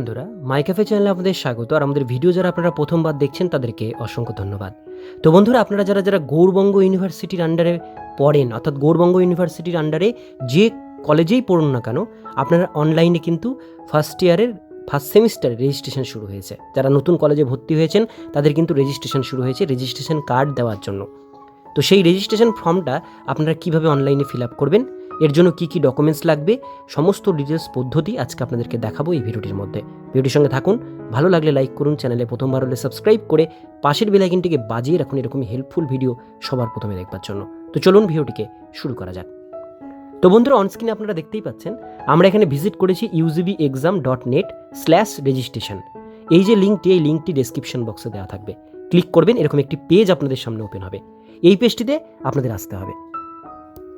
বন্ধুরা মাই ক্যাফে চ্যানেলে আপনাদের স্বাগত, আর আমাদের ভিডিও যারা আপনারা প্রথমবার দেখছেন, তাদেরকে অসংখ্য ধন্যবাদ। তো বন্ধুরা, আপনারা যারা যারা গৌরবঙ্গ ইউনিভার্সিটির আন্ডারে পড়েন, অর্থাৎ গৌরবঙ্গ ইউনিভার্সিটির আন্ডারে যে কলেজেই পড়ুন না কেন, আপনারা অনলাইনে কিন্তু ফার্স্ট ইয়ারের ফার্স্ট সেমিস্টারে রেজিস্ট্রেশন শুরু হয়েছে। যারা নতুন কলেজে ভর্তি হয়েছেন, তাদের কিন্তু রেজিস্ট্রেশন শুরু হয়েছে রেজিস্ট্রেশন কার্ড দেওয়ার জন্য। তো সেই রেজিস্ট্রেশন ফর্মটা আপনারা কীভাবে অনলাইনে ফিল আপ করবেন এর জন্য কি কি ডকুমেন্টস লাগবে, সমস্ত ডিটেলস পদ্ধতি আজকে আপনাদেরকে দেখাবো এই ভিডিওটির মধ্যে। ভিডিওটির সঙ্গে থাকুন, ভালো লাগলে লাইক করুন চ্যানেলে প্রথমবার হলে সাবস্ক্রাইব করে পাশের বেলাইকিনটিকে বাজিয়ে রাখুন এরকমই হেল্পফুল ভিডিও সবার প্রথমে দেখবার জন্য। তো চলুন ভিডিওটিকে শুরু করা যাক। তো বন্ধুরা অনস্ক্রিনে আপনারা দেখতেই পাচ্ছেন, আমরা এখানে ভিজিট করেছি UGB exam dot net slash registration এই যে লিঙ্কটি এই লিঙ্কটি ডেসক্রিপশন বক্সে দেওয়া থাকবে। ক্লিক করবেন, এরকম একটি পেজ আপনাদের সামনে ওপেন হবে। এই পেজটিতে আপনাদের আসতে হবে।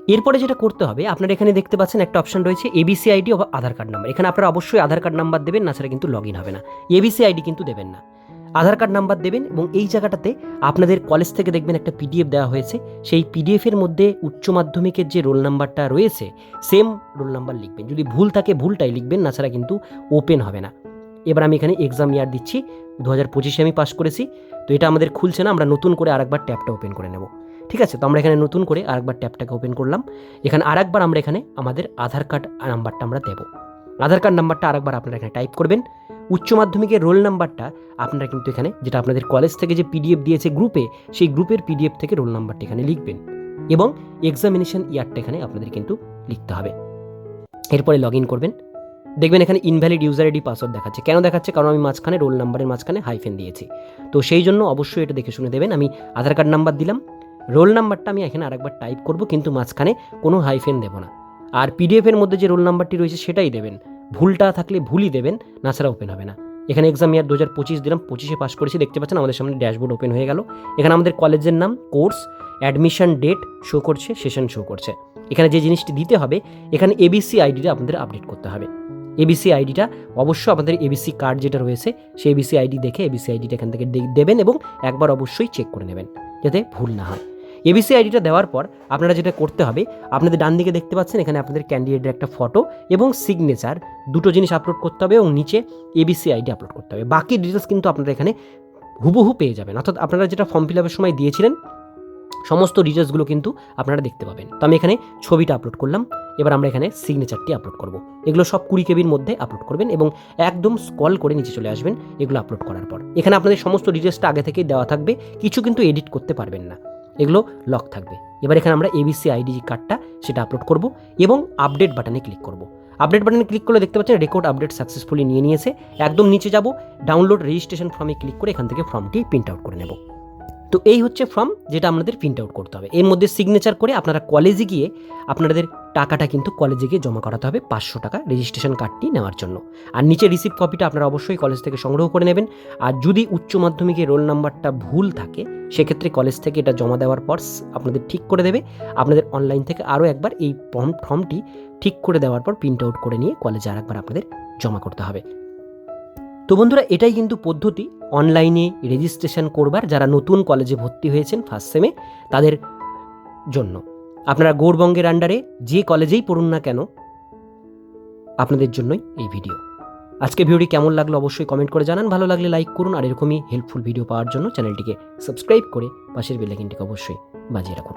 এরপরে যেটা করতে হবে, আপনারা এখানে দেখতে পাচ্ছেন একটা অপশন রয়েছে এবিসি আইডি অথবা আধার কার্ড নাম্বার এখানে আপনারা অবশ্যই আধার কার্ড নাম্বার দেবেন, না ছাড়া কিন্তু লগ ইন হবে না। এবিসি আইডি কিন্তু দেবেন না। আধার কার্ড নাম্বার দেবেন এবং এই জায়গাটাতে আপনাদের কলেজ থেকে দেখবেন একটা পিডিএফ দেওয়া হয়েছে। সেই পিডিএফের মধ্যে উচ্চ মাধ্যমিকের যে রোল নাম্বারটা রয়েছে সেম রোল নাম্বার লিখবেন। যদি ভুল থাকে ভুলটাই লিখবেন, না ছাড়া কিন্তু ওপেন হবে না। এবার আমি এখানে এক্সাম ইয়ার দিচ্ছি, দু হাজার পঁচিশে আমি পাস করেছি। তো এটা আমাদের খুলছে না, আমরা নতুন করে আরেকবার ট্যাবটা ওপেন করে নেব। ঠিক আছে? তো আমরা এখানে নতুন করে আরেকবার ট্যাবটাকে ওপেন করলাম। এখানে আরেকবার আমরা এখানে আমাদের আধার কার্ড নাম্বারটা আমরা দেবো। আধার কার্ড নাম্বারটা আরেকবার আপনারা এখানে টাইপ করবেন। উচ্চ মাধ্যমিকের রোল নাম্বারটা আপনারা কিন্তু এখানে, যেটা আপনাদের কলেজ থেকে যে পিডিএফ দিয়েছে গ্রুপে সেই গ্রুপের পিডিএফ থেকে রোল নাম্বারটা এখানে লিখবেন। এবং এক্সামিনেশন ইয়ারটা এখানে আপনাদের কিন্তু লিখতে হবে। এরপরে লগ ইন করবেন। দেখবেন এখানে ইনভ্যালিড ইউজার আইডি পাসওয়ার্ড দেখাচ্ছে। কেন দেখাচ্ছে? কারণ আমি মাঝখানে রোল নাম্বারের মাঝখানে হাইফেন দিয়েছি। তো সেই জন্য অবশ্যই এটা দেখে শুনে দেবেন। আমি আধার কার্ড নাম্বার দিলাম। রোল নাম্বারটা আমি এখানে আরেকবার টাইপ করব, কিন্তু মাঝখানে কোনো হাইফেন দেবো না। আর পিডিএফের মধ্যে যে রোল নাম্বারটি রয়েছে সেটাই দেবেন। ভুলটা থাকলে ভুলই দেবেন, না ছাড়া ওপেন হবে না। এখানে এক্সাম ইয়ার দু হাজার পঁচিশ দিলাম, পঁচিশে পাস করেছি, দেখতে পাচ্ছেন আমাদের সামনে ড্যাশবোর্ড ওপেন হয়ে গেল। এখানে আমাদের কলেজের নাম কোর্স অ্যাডমিশন ডেট শো করছে সেশন শো করছে। এখানে যে জিনিসটি দিতে হবে, এখানে এবিসি আইডিটা আপনাদের আপডেট করতে হবে। এবিসি আইডিটা অবশ্যই আপনাদের এবিসি কার্ড যেটা রয়েছে, সেই এবিসি আইডি দেখে এবিসি আইডিটা এখান থেকে দেবেন এবং একবার অবশ্যই চেক করে নেবেন, যাতে ভুল না হয়। এবিসি আইডিটা দেওয়ার পর আপনারা যেটা করতে হবে, আপনাদের ডান দিকে দেখতে পাচ্ছেন এখানে আপনাদের ক্যান্ডিডেটের একটা ফটো এবং সিগনেচার দুটো জিনিস আপলোড করতে হবে এবং নিচে এবিসি আইডি আপলোড করতে হবে। বাকি ডিটেলস কিন্তু আপনারা এখানে হুবহু পেয়ে যাবেন। অর্থাৎ আপনারা যেটা ফর্ম ফিল আপের সময় দিয়েছিলেন, সমস্ত ডিটেলসগুলো কিন্তু আপনারা দেখতে পাবেন। তো আমি এখানে ছবিটা আপলোড করলাম, এবার আমরা এখানে সিগনেচারটি আপলোড করব। এগুলো সব কুড়ি কেবির মধ্যে আপলোড করবেন এবং একদম স্কল করে নিচে চলে আসবেন এগুলো আপলোড করার পর। এখানে আপনাদের সমস্ত ডিটেলসটা আগে থেকেই দেওয়া থাকবে, কিছু কিন্তু এডিট করতে পারবেন না। এগুলো লক থাকবে। এবার এখানে আমরা এবিসি আইডি কার্ডটা সেটা আপলোড করব এবং আপডেট বাটনে ক্লিক করব। আপডেট বাটনে ক্লিক করলে দেখতে পাচ্ছেন রেকর্ড আপডেট সাকসেসফুলি নিয়ে নিয়েছে। একদম নিচে যাব ডাউনলোড রেজিস্ট্রেশন ফর্মে ক্লিক করে এখান থেকে ফর্মটি প্রিন্ট আউট করে নেব। তো এই হচ্ছে ফর্ম যেটা আপনাদের প্রিন্ট আউট করতে হবে। এর মধ্যে সিগনেচার করে আপনারা কলেজে গিয়ে আপনাদের টাকাটা কিন্তু কলেজে গিয়ে জমা করাতে হবে পাঁচশো টাকা রেজিস্ট্রেশন কার্ডটি নেওয়ার জন্য। আর নিচে রিসিপ্ট কপিটা আপনারা অবশ্যই কলেজ থেকে সংগ্রহ করে নেবেন। আর যদি উচ্চ মাধ্যমিকের রোল নাম্বারটা ভুল থাকে, সেক্ষেত্রে কলেজ থেকে এটা জমা দেওয়ার পর আপনাদের ঠিক করে দেবে। আপনাদের অনলাইন থেকে আরও একবার এই ফর্ম ফর্মটি ঠিক করে দেওয়ার পর প্রিন্ট আউট করে নিয়ে কলেজে আর একবার আপনাদের জমা করতে হবে। তো বন্ধুরা, এটাই কিন্তু পদ্ধতি। অনলাইনে রেজিস্ট্রেশন করবার যারা নতুন কলেজে ভর্তি হয়েছেন ফার্স্ট সেমে তাদের জন্য। আপনারা গৌরবঙ্গের আন্ডারে যে কলেজেই পড়ুন না কেন, আপনাদের জন্যই এই ভিডিও আজকে ভিডিওটি কেমন লাগল অবশ্যই কমেন্ট করে জানান। ভালো লাগলে লাইক করুন আর এরকমই হেল্পফুল ভিডিও পাওয়ার জন্য চ্যানেলটিকে সাবস্ক্রাইব করে পাশের বেলাইকিনটিকে অবশ্যই বাজিয়ে রাখুন।